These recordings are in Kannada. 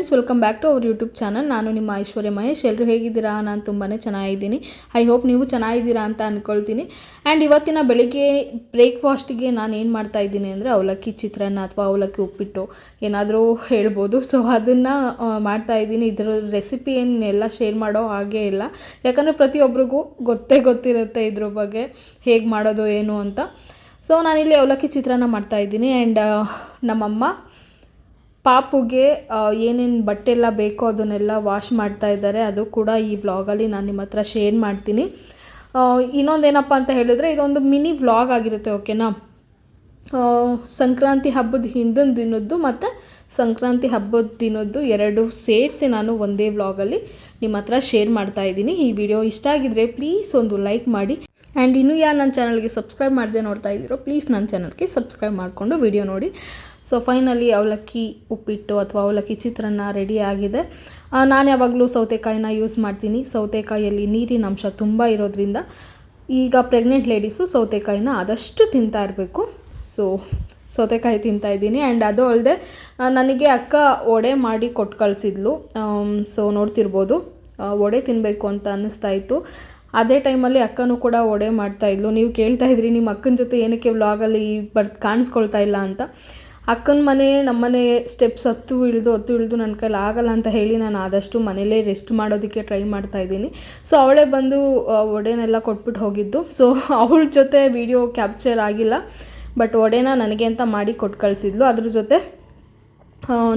Friends welcome back to our YouTube channel ನಾನು ನಿಮ್ಮ ಐಶ್ವರ್ಯ ಮಹೇಶ್. ಎಲ್ಲರೂ ಹೇಗಿದ್ದೀರಾ? ನಾನು ತುಂಬಾ ಚೆನ್ನಾಗಿದ್ದೀನಿ. ಐ ಹೋಪ್ ನೀವು ಚೆನ್ನಾಗಿದ್ದೀರಾ ಅಂತ ಅಂದ್ಕೊಳ್ತೀನಿ ಆ್ಯಂಡ್ ಇವತ್ತಿನ ಬೆಳಿಗ್ಗೆ ಬ್ರೇಕ್ಫಾಸ್ಟಿಗೆ ನಾನು ಏನು ಮಾಡ್ತಾ ಇದ್ದೀನಿ ಅಂದರೆ ಅವಲಕ್ಕಿ ಚಿತ್ರಾನ್ನ ಅಥವಾ ಅವಲಕ್ಕಿ ಉಪ್ಪಿಟ್ಟು ಏನಾದರೂ ಹೇಳ್ಬೋದು. ಸೊ ಅದನ್ನು ಮಾಡ್ತಾ ಇದ್ದೀನಿ. ಇದರ ರೆಸಿಪಿ ಏನು ಎಲ್ಲ ಶೇರ್ ಮಾಡೋ ಹಾಗೇ ಇಲ್ಲ. ಯಾಕಂದರೆ ಪ್ರತಿಯೊಬ್ಬರಿಗೂ ಗೊತ್ತೇ ಗೊತ್ತಿರುತ್ತೆ ಇದ್ರ ಬಗ್ಗೆ, ಹೇಗೆ ಮಾಡೋದು, ಏನು ಅಂತ. ಸೊ ನಾನಿಲ್ಲಿ ಅವಲಕ್ಕಿ ಚಿತ್ರಾನ್ನ ಮಾಡ್ತಾ ಇದ್ದೀನಿ. ಆ್ಯಂಡ್ ನಮ್ಮಮ್ಮ ಪಾಪುಗೆ ಏನೇನು ಬಟ್ಟೆ ಎಲ್ಲ ಬೇಕೋ ಅದನ್ನೆಲ್ಲ ವಾಶ್ ಮಾಡ್ತಾ ಇದ್ದಾರೆ. ಅದು ಕೂಡ ಈ ವ್ಲಾಗಲ್ಲಿ ನಾನು ನಿಮ್ಮ ಹತ್ರ ಶೇರ್ ಮಾಡ್ತೀನಿ. ಇನ್ನೊಂದೇನಪ್ಪ ಅಂತ ಹೇಳಿದ್ರೆ ಇದೊಂದು ಮಿನಿ ವ್ಲಾಗ್ ಆಗಿರುತ್ತೆ ಓಕೆನಾ ಸಂಕ್ರಾಂತಿ ಹಬ್ಬದ ಹಿಂದಿನ ದಿನದ್ದು ಮತ್ತು ಸಂಕ್ರಾಂತಿ ಹಬ್ಬದ ದಿನದ್ದು ಎರಡು ಸೇರಿಸಿ ನಾನು ಒಂದೇ ವ್ಲಾಗಲ್ಲಿ ನಿಮ್ಮ ಹತ್ರ ಶೇರ್ ಮಾಡ್ತಾ ಇದ್ದೀನಿ. ಈ ವಿಡಿಯೋ ಇಷ್ಟ ಆಗಿದ್ರೆ ಪ್ಲೀಸ್ ಒಂದು ಲೈಕ್ ಮಾಡಿ. ಆ್ಯಂಡ್ ಇನ್ನೂ ಯಾರು ನನ್ನ ಚಾನಲ್ಗೆ ಸಬ್ಸ್ಕ್ರೈಬ್ ಮಾಡದೆ ನೋಡ್ತಾ ಇದ್ದೀರೋ ಪ್ಲೀಸ್ ನನ್ನ ಚಾನಲ್ಗೆ ಸಬ್ಸ್ಕ್ರೈಬ್ ಮಾಡಿಕೊಂಡು ವಿಡಿಯೋ ನೋಡಿ. ಸೊ ಫೈನಲಿ ಅವಲಕ್ಕಿ ಉಪ್ಪಿಟ್ಟು ಅಥವಾ ಅವಲಕ್ಕಿ ಚಿತ್ರಾನ್ನ ರೆಡಿ ಆಗಿದೆ. ನಾನು ಯಾವಾಗಲೂ ಸೌತೆಕಾಯಿನ ಯೂಸ್ ಮಾಡ್ತೀನಿ. ಸೌತೆಕಾಯಿಯಲ್ಲಿ ನೀರಿನ ಅಂಶ ತುಂಬ ಇರೋದ್ರಿಂದ ಈಗ ಪ್ರೆಗ್ನೆಂಟ್ ಲೇಡೀಸು ಸೌತೆಕಾಯಿನ ಆದಷ್ಟು ತಿಂತಾ ಇರಬೇಕು. ಸೊ ಸೌತೆಕಾಯಿ ತಿಂತಾ ಇದ್ದೀನಿ. ಆ್ಯಂಡ್ ಅದು ಅಲ್ಲದೆ ನನಗೆ ಅಕ್ಕ ವಡೆ ಮಾಡಿ ಕೊಟ್ಟು ಕಳಿಸಿದ್ಲು. ಸೊ ನೋಡ್ತಿರ್ಬೋದು. ಒಡೆ ತಿನ್ನಬೇಕು ಅಂತ ಅನ್ನಿಸ್ತಾ ಇತ್ತು. ಅದೇ ಟೈಮಲ್ಲಿ ಅಕ್ಕನೂ ಕೂಡ ವಡೆ ಮಾಡ್ತಾಯಿದ್ಲು ನೀವು ಕೇಳ್ತಾ ಇದ್ರಿ, ನಿಮ್ಮ ಅಕ್ಕನ ಜೊತೆ ಏನಕ್ಕೆ ವ್ಲಾಗಲ್ಲಿ ಬರ್, ಕಾಣಿಸ್ಕೊಳ್ತಾ ಇಲ್ಲ ಅಂತ. ಅಕ್ಕನ ಮನೆ ನಮ್ಮನೆ ಸ್ಟೆಪ್ಸ್ ಹತ್ತು ಇಳಿದು ಹತ್ತು ಇಳಿದು ನನ್ನ ಕೈಲಿ ಆಗಲ್ಲ ಅಂತ ಹೇಳಿ ನಾನು ಆದಷ್ಟು ಮನೇಲೇ ರೆಸ್ಟ್ ಮಾಡೋದಕ್ಕೆ ಟ್ರೈ ಮಾಡ್ತಾ ಇದ್ದೀನಿ. ಸೊ ಅವಳೇ ಬಂದು ಒಡೆನೆಲ್ಲ ಕೊಟ್ಬಿಟ್ಟು ಹೋಗಿದ್ದು. ಸೊ ಅವಳ ಜೊತೆ ವಿಡಿಯೋ ಕ್ಯಾಪ್ಚರ್ ಆಗಿಲ್ಲ. ಬಟ್ ಒಡೆನ ನನಗೆ ಅಂತ ಮಾಡಿ ಕೊಟ್ಟು ಕಳಿಸಿದ್ಲು. ಅದ್ರ ಜೊತೆ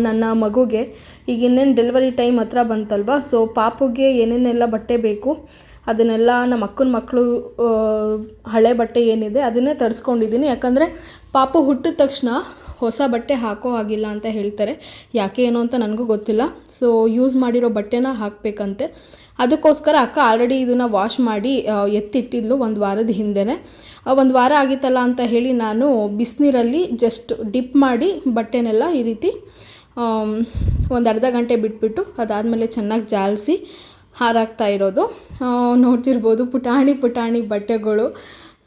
ನನ್ನ ಮಗುಗೆ ಈಗ ಇನ್ನೇನು ಡೆಲಿವರಿ ಟೈಮ್ ಹತ್ರ ಬಂತಲ್ವ? ಸೊ ಪಾಪುಗೆ ಏನೇನೆಲ್ಲ ಬಟ್ಟೆ ಬೇಕು, ಅದನ್ನೆಲ್ಲ ನಮ್ಮ ಅಕ್ಕನ ಮಕ್ಕಳು ಹಳೆ ಬಟ್ಟೆ ಏನಿದೆ ಅದನ್ನೇ ತರಿಸ್ಕೊಂಡಿದ್ದೀನಿ. ಯಾಕಂದರೆ ಪಾಪು ಹುಟ್ಟಿದ ತಕ್ಷಣ ಹೊಸ ಬಟ್ಟೆ ಹಾಕೋ ಆಗಿಲ್ಲ ಅಂತ ಹೇಳ್ತಾರೆ. ಯಾಕೆ ಏನೋ ಅಂತ ನನಗೂ ಗೊತ್ತಿಲ್ಲ. ಸೊ ಯೂಸ್ ಮಾಡಿರೋ ಬಟ್ಟೆನ ಹಾಕಬೇಕಂತೆ. ಅದಕ್ಕೋಸ್ಕರ ಅಕ್ಕ ಆಲ್ರೆಡಿ ಇದನ್ನು ವಾಶ್ ಮಾಡಿ ಎತ್ತಿಟ್ಟಿದ್ಲು ಒಂದು ವಾರದ ಹಿಂದೆನೇ. ಒಂದು ವಾರ ಆಗಿತ್ತಲ್ಲ ಅಂತ ಹೇಳಿ ನಾನು ಬಿಸಿನೀರಲ್ಲಿ ಜಸ್ಟ್ ಡಿಪ್ ಮಾಡಿ ಬಟ್ಟೆನೆಲ್ಲ ಈ ರೀತಿ ಒಂದು ಅರ್ಧ ಗಂಟೆ ಬಿಟ್ಬಿಟ್ಟು ಅದಾದಮೇಲೆ ಚೆನ್ನಾಗಿ ಜಾಲಿಸಿ ಹಾರಾಗ್ತಾ ಇರೋದು. ನೋಡ್ತಿರ್ಬೋದು ಪುಟಾಣಿ ಪುಟಾಣಿ ಬಟ್ಟೆಗಳು.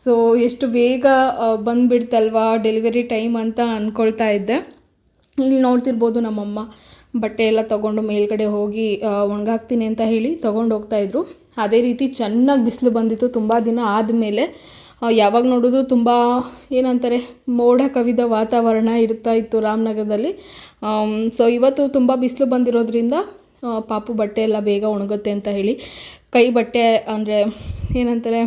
ಸೊ ಎಷ್ಟು ಬೇಗ ಬಂದುಬಿಡ್ತಲ್ವಾ ಡೆಲಿವರಿ ಟೈಮ್ ಅಂತ ಅಂದ್ಕೊಳ್ತಾ ಇದ್ದೆ. ಇಲ್ಲಿ ನೋಡ್ತಿರ್ಬೋದು ನಮ್ಮಮ್ಮ ಬಟ್ಟೆ ಎಲ್ಲ ತೊಗೊಂಡು ಮೇಲ್ಗಡೆ ಹೋಗಿ ಒಣಗಾಕ್ತೀನಿ ಅಂತ ಹೇಳಿ ತೊಗೊಂಡು ಹೋಗ್ತಾಯಿದ್ರು ಅದೇ ರೀತಿ ಚೆನ್ನಾಗಿ ಬಿಸಿಲು ಬಂದಿತ್ತು ತುಂಬ ದಿನ ಆದಮೇಲೆ. ಯಾವಾಗ ನೋಡಿದ್ರು ತುಂಬ, ಏನಂತಾರೆ, ಮೋಡ ಕವಿದ ವಾತಾವರಣ ಇರ್ತಾ ಇತ್ತು ರಾಮನಗರದಲ್ಲಿ. ಸೊ ಇವತ್ತು ತುಂಬ ಬಿಸಿಲು ಬಂದಿರೋದ್ರಿಂದ ಪಾಪು ಬಟ್ಟೆ ಎಲ್ಲ ಬೇಗ ಒಣಗುತ್ತೆ ಅಂತ ಹೇಳಿ. ಕೈ ಬಟ್ಟೆ ಅಂದರೆ ಏನಂತಾರೆ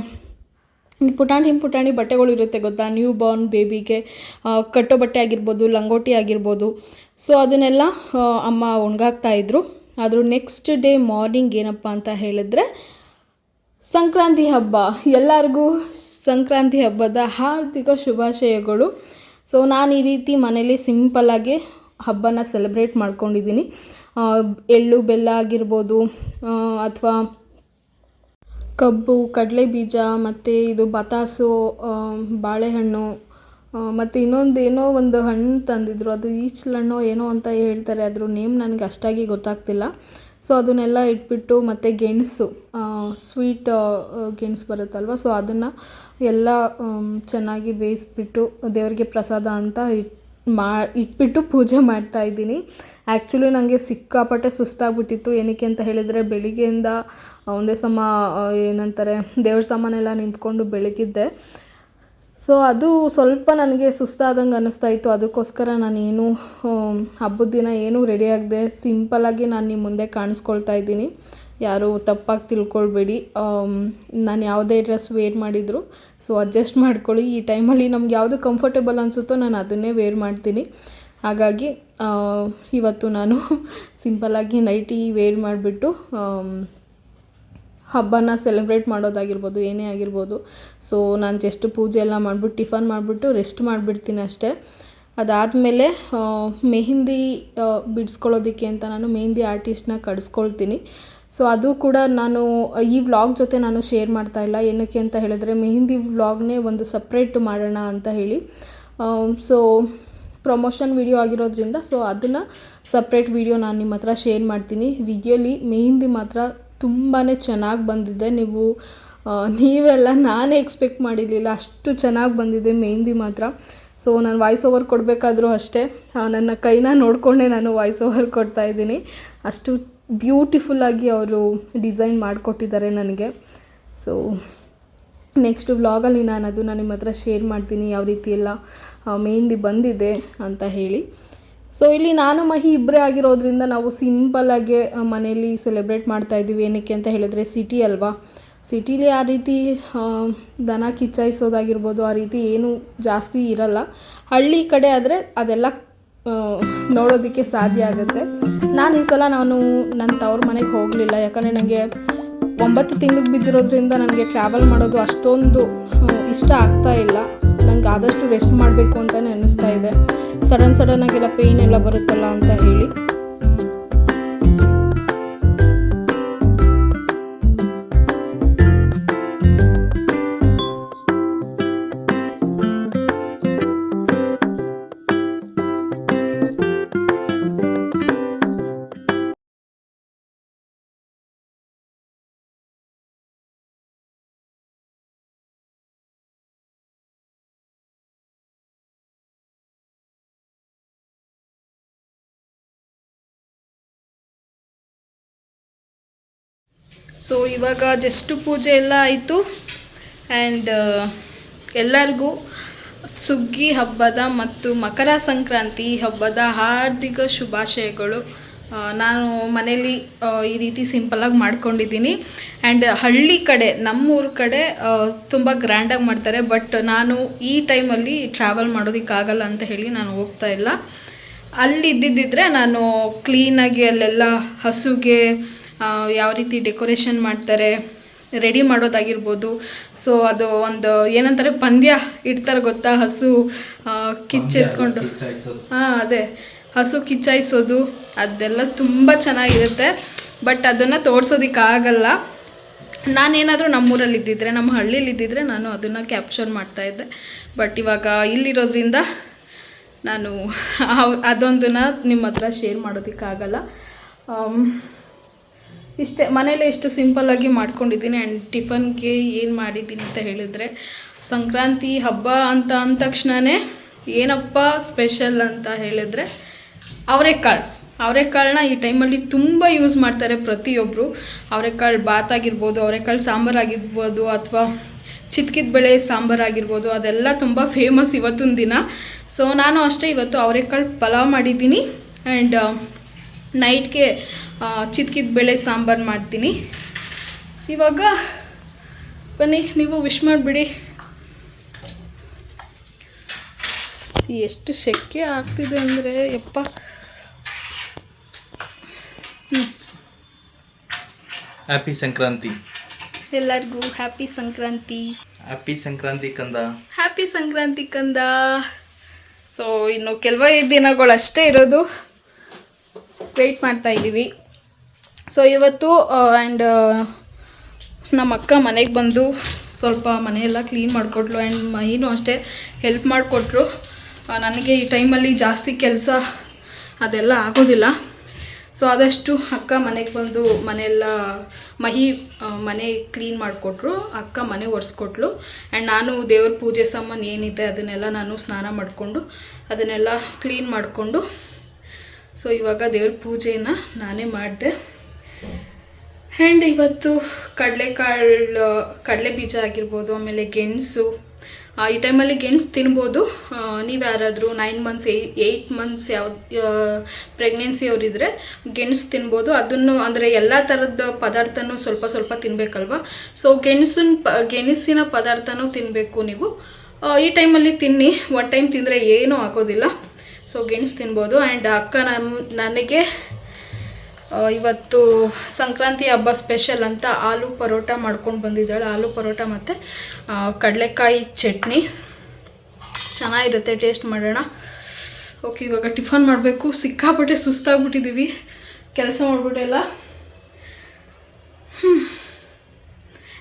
ಪುಟಾಣಿ ಪುಟಾಣಿ ಬಟ್ಟೆಗಳು ಇರುತ್ತೆ ಗೊತ್ತಾ? ನ್ಯೂ ಬಾರ್ನ್ ಬೇಬಿಗೆ ಕಟ್ಟೋ ಬಟ್ಟೆ ಆಗಿರ್ಬೋದು, ಲಂಗೋಟಿ ಆಗಿರ್ಬೋದು. ಸೊ ಅದನ್ನೆಲ್ಲ ಅಮ್ಮ ಒಣಗಾಗ್ತಾ ಇದ್ರು. ಅದ್ರ ನೆಕ್ಸ್ಟ್ ಡೇ ಮಾರ್ನಿಂಗ್ ಏನಪ್ಪ ಅಂತ ಹೇಳಿದ್ರೆ, ಸಂಕ್ರಾಂತಿ ಹಬ್ಬ. ಎಲ್ಲರಿಗೂ ಸಂಕ್ರಾಂತಿ ಹಬ್ಬದ ಹಾರ್ದಿಕ ಶುಭಾಶಯಗಳು. ಸೊ ನಾನು ಈ ರೀತಿ ಮನೇಲಿ ಸಿಂಪಲ್ಲಾಗಿ ಹಬ್ಬನ ಸೆಲೆಬ್ರೇಟ್ ಮಾಡ್ಕೊಂಡಿದ್ದೀನಿ. ಎಳ್ಳು, ಬೆಲ್ಲ ಆಗಿರ್ಬೋದು ಅಥವಾ ಕಬ್ಬು ಕಡಲೆ ಬೀಜ ಮತ್ತು ಇದು ಬತಾಸು ಬಾಳೆಹಣ್ಣು ಮತ್ತು ಇನ್ನೊಂದು ಏನೋ ಒಂದು ಹಣ್ಣು ತಂದಿದ್ರು. ಅದು ಈಚಲಣ್ಣೋ ಏನೋ ಅಂತ ಹೇಳ್ತಾರೆ. ಅದ್ರ ನೇಮ್ ನನಗೆ ಅಷ್ಟಾಗಿ ಗೊತ್ತಾಗ್ತಿಲ್ಲ. ಸೊ ಅದನ್ನೆಲ್ಲ ಇಟ್ಬಿಟ್ಟು ಮತ್ತು ಗೆಣಸು ಸ್ವೀಟ್ ಗೆಣಸು ಬರುತ್ತಲ್ವ? ಸೊ ಅದನ್ನು ಎಲ್ಲ ಚೆನ್ನಾಗಿ ಬೇಯಿಸ್ಬಿಟ್ಟು ದೇವರಿಗೆ ಪ್ರಸಾದ ಅಂತ ಇಟ್ ಮಾ, ಇಟ್ಬಿಟ್ಟು ಪೂಜೆ ಮಾಡ್ತಾ ಇದ್ದೀನಿ. ಆ್ಯಕ್ಚುಲಿ ನನಗೆ ಸಿಕ್ಕಾಪಟ್ಟೆ ಸುಸ್ತಾಗ್ಬಿಟ್ಟಿತ್ತು. ಏನಕ್ಕೆ ಅಂತ ಹೇಳಿದರೆ ಬೆಳಿಗ್ಗೆಯಿಂದ ಒಂದೇ ಸಮ ಏನಂತಾರೆ, ದೇವ್ರ ಸಾಮಾನೆಲ್ಲ ನಿಂತ್ಕೊಂಡು ಬೆಳಗಿದ್ದೆ. ಸೊ ಅದು ಸ್ವಲ್ಪ ನನಗೆ ಸುಸ್ತಾದಂಗೆ ಅನ್ನಿಸ್ತಾ ಇತ್ತು. ಅದಕ್ಕೋಸ್ಕರ ನಾನೇನು ಹಬ್ಬದ ದಿನ ಏನೂ ರೆಡಿ ಆಗದೆ ಸಿಂಪಲ್ಲಾಗಿ ನಾನು ನಿಮ್ಮ ಮುಂದೆ ಕಾಣಿಸ್ಕೊಳ್ತಾ ಇದ್ದೀನಿ. ಯಾರು ತಪ್ಪಾಗಿ ತಿಳ್ಕೊಳ್ಬೇಡಿ. ನಾನು ಯಾವುದೇ ಡ್ರೆಸ್ ವೇರ್ ಮಾಡಿದರು, ಸೊ ಅಡ್ಜಸ್ಟ್ ಮಾಡ್ಕೊಳ್ಳಿ. ಈ ಟೈಮಲ್ಲಿ ನಮ್ಗೆ ಯಾವುದು ಕಂಫರ್ಟೇಬಲ್ ಅನಿಸುತ್ತೋ ನಾನು ಅದನ್ನೇ ವೇರ್ ಮಾಡ್ತೀನಿ. ಹಾಗಾಗಿ ಇವತ್ತು ನಾನು ಸಿಂಪಲ್ಲಾಗಿ ನೈಟಿ ವೇರ್ ಮಾಡಿಬಿಟ್ಟು ಹಬ್ಬನ ಸೆಲೆಬ್ರೇಟ್ ಮಾಡೋದಾಗಿರ್ಬೋದು, ಏನೇ ಆಗಿರ್ಬೋದು. ಸೊ ನಾನು ಜಸ್ಟ್ ಪೂಜೆ ಎಲ್ಲ ಮಾಡಿಬಿಟ್ಟು, ಟಿಫನ್ ಮಾಡಿಬಿಟ್ಟು ರೆಸ್ಟ್ ಮಾಡಿಬಿಡ್ತೀನಿ ಅಷ್ಟೇ. ಅದಾದಮೇಲೆ ಮೆಹಂದಿ ಬಿಡಿಸ್ಕೊಳ್ಳೋದಕ್ಕೆ ಅಂತ ನಾನು ಮೆಹಂದಿ ಆರ್ಟಿಸ್ಟ್ನ ಕಡಿಸ್ಕೊಳ್ತೀನಿ. ಸೊ ಅದು ಕೂಡ ನಾನು ಈ ವ್ಲಾಗ್ ಜೊತೆ ನಾನು ಶೇರ್ ಮಾಡ್ತಾ ಇಲ್ಲ. ಏನಕ್ಕೆ ಅಂತ ಹೇಳಿದ್ರೆ, ಮೆಹಂದಿ ವ್ಲಾಗ್ನೇ ಒಂದು ಸಪ್ರೇಟ್ ಮಾಡೋಣ ಅಂತ ಹೇಳಿ. ಸೊ ಪ್ರಮೋಷನ್ ವಿಡಿಯೋ ಆಗಿರೋದ್ರಿಂದ ಸೊ ಅದನ್ನು ಸಪ್ರೇಟ್ ವಿಡಿಯೋ ನಾನು ನಿಮ್ಮ ಹತ್ರ ಶೇರ್ ಮಾಡ್ತೀನಿ. ರಿಯಲಿ ಮೆಹಂದಿ ಮಾತ್ರ ತುಂಬಾ ಚೆನ್ನಾಗಿ ಬಂದಿದೆ. ನೀವು ನೀವೆಲ್ಲ ನಾನೇ ಎಕ್ಸ್ಪೆಕ್ಟ್ ಮಾಡಿರಲಿಲ್ಲ. ಅಷ್ಟು ಚೆನ್ನಾಗಿ ಬಂದಿದೆ ಮೆಹಂದಿ ಮಾತ್ರ. ಸೊ ನಾನು ವಾಯ್ಸ್ ಓವರ್ ಕೊಡಬೇಕಾದ್ರೂ ಅಷ್ಟೇ. ನನ್ನ ಕೈನ ನೋಡಿಕೊಂಡೇ ನಾನು ವಾಯ್ಸ್ ಓವರ್ ಕೊಡ್ತಾ ಇದ್ದೀನಿ. ಅಷ್ಟು ಬ್ಯೂಟಿಫುಲ್ಲಾಗಿ ಅವರು ಡಿಸೈನ್ ಮಾಡಿಕೊಟ್ಟಿದ್ದಾರೆ ನನಗೆ. ಸೊ ನೆಕ್ಸ್ಟ್ ವ್ಲಾಗಲ್ಲಿ ನಾನು ಅದನ್ನು ನಿಮ್ಮ ಹತ್ರ ಶೇರ್ ಮಾಡ್ತೀನಿ, ಯಾವ ರೀತಿ ಎಲ್ಲ ಮೆಹಂದಿ ಬಂದಿದೆ ಅಂತ ಹೇಳಿ. ಸೊ ಇಲ್ಲಿ ನಾನು ಮಹಿ ಇಬ್ಬರೇ ಆಗಿರೋದ್ರಿಂದ ನಾವು ಸಿಂಪಲ್ಲಾಗೆ ಮನೆಯಲ್ಲಿ ಸೆಲೆಬ್ರೇಟ್ ಮಾಡ್ತಾ ಇದ್ದೀವಿ. ಏನಕ್ಕೆ ಅಂತ ಹೇಳಿದ್ರೆ ಸಿಟಿ ಅಲ್ವಾ? ಸಿಟೀಲಿ ಆ ರೀತಿ ದನ ಕಿಚ್ಚಾಯಿಸೋದಾಗಿರ್ಬೋದು, ಆ ರೀತಿ ಏನು ಜಾಸ್ತಿ ಇರಲ್ಲ. ಹಳ್ಳಿ ಕಡೆ ಆದರೆ ಅದೆಲ್ಲ ನೋಡೋದಕ್ಕೆ ಸಾಧ್ಯ ಆಗುತ್ತೆ. ನಾನು ಈ ಸಲ ನಾನು ನನ್ನ ತವ್ರ ಮನೆಗೆ ಹೋಗಲಿಲ್ಲ. ಯಾಕಂದರೆ ನನಗೆ ಒಂಬತ್ತು ತಿಂಗಳಿಗೆ ಬಿದ್ದಿರೋದ್ರಿಂದ ನನಗೆ ಟ್ರಾವೆಲ್ ಮಾಡೋದು ಅಷ್ಟೊಂದು ಇಷ್ಟ ಆಗ್ತಾ ಇಲ್ಲ. ನನಗೆ ಆದಷ್ಟು ರೆಸ್ಟ್ ಮಾಡಬೇಕು ಅಂತಲೇ ಅನ್ನಿಸ್ತಾ ಇದೆ. ಸಡನ್ ಸಡನ್ನಾಗೆಲ್ಲ ಪೇಯ್ನ್ ಎಲ್ಲ ಬರುತ್ತಲ್ಲ ಅಂತ ಹೇಳಿ. ಸೊ ಇವಾಗ ಜಸ್ಟು ಪೂಜೆ ಎಲ್ಲ ಆಯಿತು. ಆ್ಯಂಡ್ ಎಲ್ಲರಿಗೂ ಸುಗ್ಗಿ ಹಬ್ಬದ ಮತ್ತು ಮಕರ ಸಂಕ್ರಾಂತಿ ಹಬ್ಬದ ಹಾರ್ದಿಕ ಶುಭಾಶಯಗಳು. ನಾನು ಮನೇಲಿ ಈ ರೀತಿ ಸಿಂಪಲಾಗಿ ಮಾಡ್ಕೊಂಡಿದ್ದೀನಿ. ಆ್ಯಂಡ್ ಹಳ್ಳಿ ಕಡೆ, ನಮ್ಮೂರ ಕಡೆ ತುಂಬ ಗ್ರ್ಯಾಂಡಾಗಿ ಮಾಡ್ತಾರೆ. ಬಟ್ ನಾನು ಈ ಟೈಮಲ್ಲಿ ಟ್ರಾವೆಲ್ ಮಾಡೋದಕ್ಕಾಗಲ್ಲ ಅಂತ ಹೇಳಿ ನಾನು ಹೋಗ್ತಾ ಇಲ್ಲ. ಅಲ್ಲಿ ಇದ್ದಿದ್ದಿದ್ರೆ ನಾನು ಕ್ಲೀನಾಗಿ ಅಲ್ಲೆಲ್ಲ ಹಸುಗೆ ಯಾವ ರೀತಿ ಡೆಕೋರೇಷನ್ ಮಾಡ್ತಾರೆ ರೆಡಿ ಮಾಡೋದಾಗಿರ್ಬೋದು. ಸೊ ಅದು ಒಂದು ಏನಂತಾರೆ ಪಂದ್ಯ ಇಡ್ತಾರೆ ಗೊತ್ತಾ ಹಸು ಕಿಚ್ಚೆತ್ಕೊಂಡು. ಹಾಂ ಅದೇ. ಹಸು ಕಿಚ್ಚಾಯಿಸೋದು ಅದೆಲ್ಲ ತುಂಬ ಚೆನ್ನಾಗಿರುತ್ತೆ. ಬಟ್ ಅದನ್ನು ತೋರಿಸೋದಕ್ಕಾಗಲ್ಲ. ನಾನೇನಾದರೂ ನಮ್ಮೂರಲ್ಲಿ ಇದ್ದಿದ್ರೆ ನಮ್ಮ ಹಳ್ಳಿಯಲ್ಲಿ ಇದ್ದಿದ್ರೆ ನಾನು ಅದನ್ನು ಕ್ಯಾಪ್ಚರ್ ಮಾಡ್ತಾಯಿದ್ದೆ ಬಟ್ ಇವಾಗ ಇಲ್ಲಿರೋದ್ರಿಂದ ನಾನು ಅದೊಂದನ್ನು ನಿಮ್ಮ ಹತ್ರ ಶೇರ್ ಮಾಡೋದಕ್ಕಾಗಲ್ಲ. ಆಮ್, ಇಷ್ಟೇ, ಮನೇಲಿ ಎಷ್ಟು ಸಿಂಪಲ್ಲಾಗಿ ಮಾಡ್ಕೊಂಡಿದ್ದೀನಿ ಆ್ಯಂಡ್ ಟಿಫನ್ಗೆ ಏನು ಮಾಡಿದ್ದೀನಿ ಅಂತ ಹೇಳಿದರೆ, ಸಂಕ್ರಾಂತಿ ಹಬ್ಬ ಅಂತ ಅಂದ ತಕ್ಷಣವೇ ಏನಪ್ಪ ಸ್ಪೆಷಲ್ ಅಂತ ಹೇಳಿದರೆ, ಅವರೆಕಾಳು. ಅವರೆಕಾಳನ್ನ ಈ ಟೈಮಲ್ಲಿ ತುಂಬ ಯೂಸ್ ಮಾಡ್ತಾರೆ ಪ್ರತಿಯೊಬ್ಬರು ಅವರೆಕಾಳು ಬಾತ್ ಆಗಿರ್ಬೋದು, ಅವರೆಕಾಳು ಸಾಂಬಾರು ಆಗಿರ್ಬೋದು ಅಥವಾ ಚಿತ್ಕಿದ ಬೆಳೆ ಸಾಂಬಾರು ಆಗಿರ್ಬೋದು, ಅದೆಲ್ಲ ತುಂಬ ಫೇಮಸ್ ಇವತ್ತಿನ ದಿನ ಸೊ ನಾನು ಅಷ್ಟೇ ಇವತ್ತು ಅವರೆಕಾಳು ಪಲಾವ್ ಮಾಡಿದ್ದೀನಿ. ಆ್ಯಂಡ್ ನೈಟ್ಗೆ ಚಿತ್ಕಿದ ಬೇಳೆ ಸಾಂಬಾರು ಮಾಡ್ತೀನಿ. ಇವಾಗ ಬನ್ನಿ ನೀವು ವಿಶ್ ಮಾಡಿಬಿಡಿ. ಎಷ್ಟು ಶೆಕೆ ಆಗ್ತಿದೆ ಅಂದರೆ ಯಪ್ಪ. ಹ್ಯಾಪಿ ಸಂಕ್ರಾಂತಿ. ಎಲ್ಲರಿಗೂ ಹ್ಯಾಪಿ ಸಂಕ್ರಾಂತಿ. ಹ್ಯಾಪಿ ಸಂಕ್ರಾಂತಿ ಕಂದ. ಹ್ಯಾಪಿ ಸಂಕ್ರಾಂತಿ ಕಂದ. ಸೊ ಇನ್ನು ಕೆಲವೇ ದಿನಗಳು ಅಷ್ಟೇ ಇರೋದು. ವೆಯ್ಟ್ ಮಾಡ್ತಾ ಇದ್ದೀವಿ ಸೊ ಇವತ್ತು ಆ್ಯಂಡ್ ನಮ್ಮ ಅಕ್ಕ ಮನೆಗೆ ಬಂದು ಸ್ವಲ್ಪ ಮನೆಯೆಲ್ಲ ಕ್ಲೀನ್ ಮಾಡಿಕೊಟ್ಲು ಆ್ಯಂಡ್ ಮೈನು ಅಷ್ಟೇ ಹೆಲ್ಪ್ ಮಾಡಿಕೊಟ್ರು. ನನಗೆ ಈ ಟೈಮಲ್ಲಿ ಜಾಸ್ತಿ ಕೆಲಸ ಅದೆಲ್ಲ ಆಗೋದಿಲ್ಲ. ಸೊ ಆದಷ್ಟು ಅಕ್ಕ ಮನೆಗೆ ಬಂದು ಮನೆಯೆಲ್ಲ ಮಹಿ ಮನೆ ಕ್ಲೀನ್ ಮಾಡಿಕೊಟ್ರು. ಅಕ್ಕ ಮನೆ ಒರೆಸ್ಕೊಟ್ಲು. ಆ್ಯಂಡ್ ನಾನು ದೇವ್ರ ಪೂಜೆ ಸಾಮಾನು ಏನಿದೆ ಅದನ್ನೆಲ್ಲ ನಾನು ಸ್ನಾನ ಮಾಡಿಕೊಂಡು ಅದನ್ನೆಲ್ಲ ಕ್ಲೀನ್ ಮಾಡಿಕೊಂಡು ಸೊ ಇವಾಗ ದೇವ್ರ ಪೂಜೆನ ನಾನೇ ಮಾಡಿದೆ. ಆ್ಯಂಡ್ ಇವತ್ತು ಕಡಲೆಕಾಳು, ಕಡಲೆ ಬೀಜ ಆಗಿರ್ಬೋದು, ಆಮೇಲೆ ಗೆಣಸು ಈ ಟೈಮಲ್ಲಿ ಗೆಣಸು ತಿನ್ಬೋದು. ನೀವು ಯಾರಾದರೂ ನೈನ್ ಮಂತ್ಸ್ ಏಯ್ಟ್ ಮಂತ್ಸ್ ಯಾವ ಪ್ರೆಗ್ನೆನ್ಸಿ ಅವರಿದ್ದರೆ ಗೆಣಸು ತಿನ್ಬೋದು. ಅದನ್ನು ಅಂದರೆ ಎಲ್ಲ ಥರದ ಪದಾರ್ಥನೂ ಸ್ವಲ್ಪ ಸ್ವಲ್ಪ ತಿನ್ನಬೇಕಲ್ವಾ ಸೊ ಗೆಣಸಿನ ಪ, ಗೆಣಸಿನ ಪದಾರ್ಥನೂ ತಿನ್ನಬೇಕು ನೀವು. ಈ ಟೈಮಲ್ಲಿ ತಿನ್ನಿ. ಒನ್ ಟೈಮ್ ತಿಂದರೆ ಏನೂ ಆಗೋದಿಲ್ಲ. ಸೊ ಗೆಣಸು ತಿನ್ಬೋದು ಆ್ಯಂಡ್ ಅಕ್ಕ ನಮ್ಮ ನನಗೆ ಇವತ್ತು ಸಂಕ್ರಾಂತಿ ಹಬ್ಬ ಸ್ಪೆಷಲ್ ಅಂತ ಆಲೂ ಪರೋಟ ಮಾಡ್ಕೊಂಡು ಬಂದಿದ್ದಾಳೆ. ಆಲೂ ಪರೋಟ ಮತ್ತು ಕಡಲೆಕಾಯಿ ಚಟ್ನಿ. ಚೆನ್ನಾಗಿರುತ್ತೆ ಟೇಸ್ಟ್ ಮಾಡೋಣ. ಓಕೆ ಇವಾಗ ಟಿಫನ್ ಮಾಡಬೇಕು. ಸಿಕ್ಕಾಪಟ್ಟೆ ಸುಸ್ತಾಗ್ಬಿಟ್ಟಿದ್ದೀವಿ ಕೆಲಸ ಮಾಡ್ಬಿಟ್ಟೆಲ್ಲ.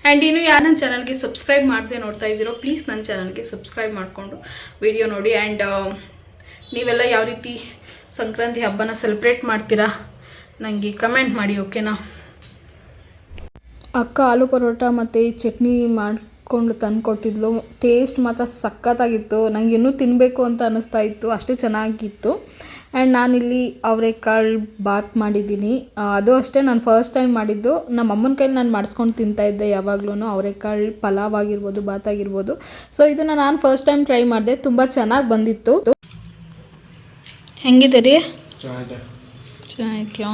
ಆ್ಯಂಡ್ ಇನ್ನು ಯಾರು ನನ್ನ ಚಾನಲ್ಗೆ ಸಬ್ಸ್ಕ್ರೈಬ್ ಮಾಡದೆ ನೋಡ್ತಾ ಇದ್ದೀರೋ ಪ್ಲೀಸ್ ನನ್ನ ಚಾನಲ್ಗೆ ಸಬ್ಸ್ಕ್ರೈಬ್ ಮಾಡಿಕೊಂಡು ವಿಡಿಯೋ ನೋಡಿ. ಆ್ಯಂಡ್ ನೀವೆಲ್ಲ ಯಾವ ರೀತಿ ಸಂಕ್ರಾಂತಿ ಹಬ್ಬನ ಸೆಲೆಬ್ರೇಟ್ ಮಾಡ್ತೀರಾ? ನನಗೆ ಕಮೆಂಟ್ ಮಾಡಿ ಓಕೆನಾ ಅಕ್ಕ ಆಲೂ ಪರೋಟ ಮತ್ತು ಚಟ್ನಿ ಮಾಡಿಕೊಂಡು ತಂದು ಕೊಟ್ಟಿದ್ಲು ಟೇಸ್ಟ್ ಮಾತ್ರ ಸಖತ್ತಾಗಿತ್ತು. ನನಗೆ ಇನ್ನೂ ತಿನ್ನಬೇಕು ಅಂತ ಅನ್ನಿಸ್ತಾ ಇತ್ತು. ಅಷ್ಟು ಚೆನ್ನಾಗಿತ್ತು. ಆ್ಯಂಡ್ ನಾನಿಲ್ಲಿ ಅವರೆಕಾಳು ಬಾತ್ ಮಾಡಿದ್ದೀನಿ. ಅದು ಅಷ್ಟೇ ನಾನು ಫಸ್ಟ್ ಟೈಮ್ ಮಾಡಿದ್ದು. ನಮ್ಮ ಅಮ್ಮನ ಕೈಲಿ ನಾನು ಮಾಡಿಸ್ಕೊಂಡು ತಿಂತಾಯಿದ್ದೆ ಯಾವಾಗ್ಲೂ ಅವರೆಕಾಳು ಪಲಾವ್ ಆಗಿರ್ಬೋದು, ಬಾತ್ ಆಗಿರ್ಬೋದು. ಸೊ ಇದನ್ನು ನಾನು ಫಸ್ಟ್ ಟೈಮ್ ಟ್ರೈ ಮಾಡಿದೆ. ತುಂಬ ಚೆನ್ನಾಗಿ ಬಂದಿತ್ತು. ಹೆಂಗಿದೆ ರೀ ಚೆನ್ನಾಗಿತ್ಯಾ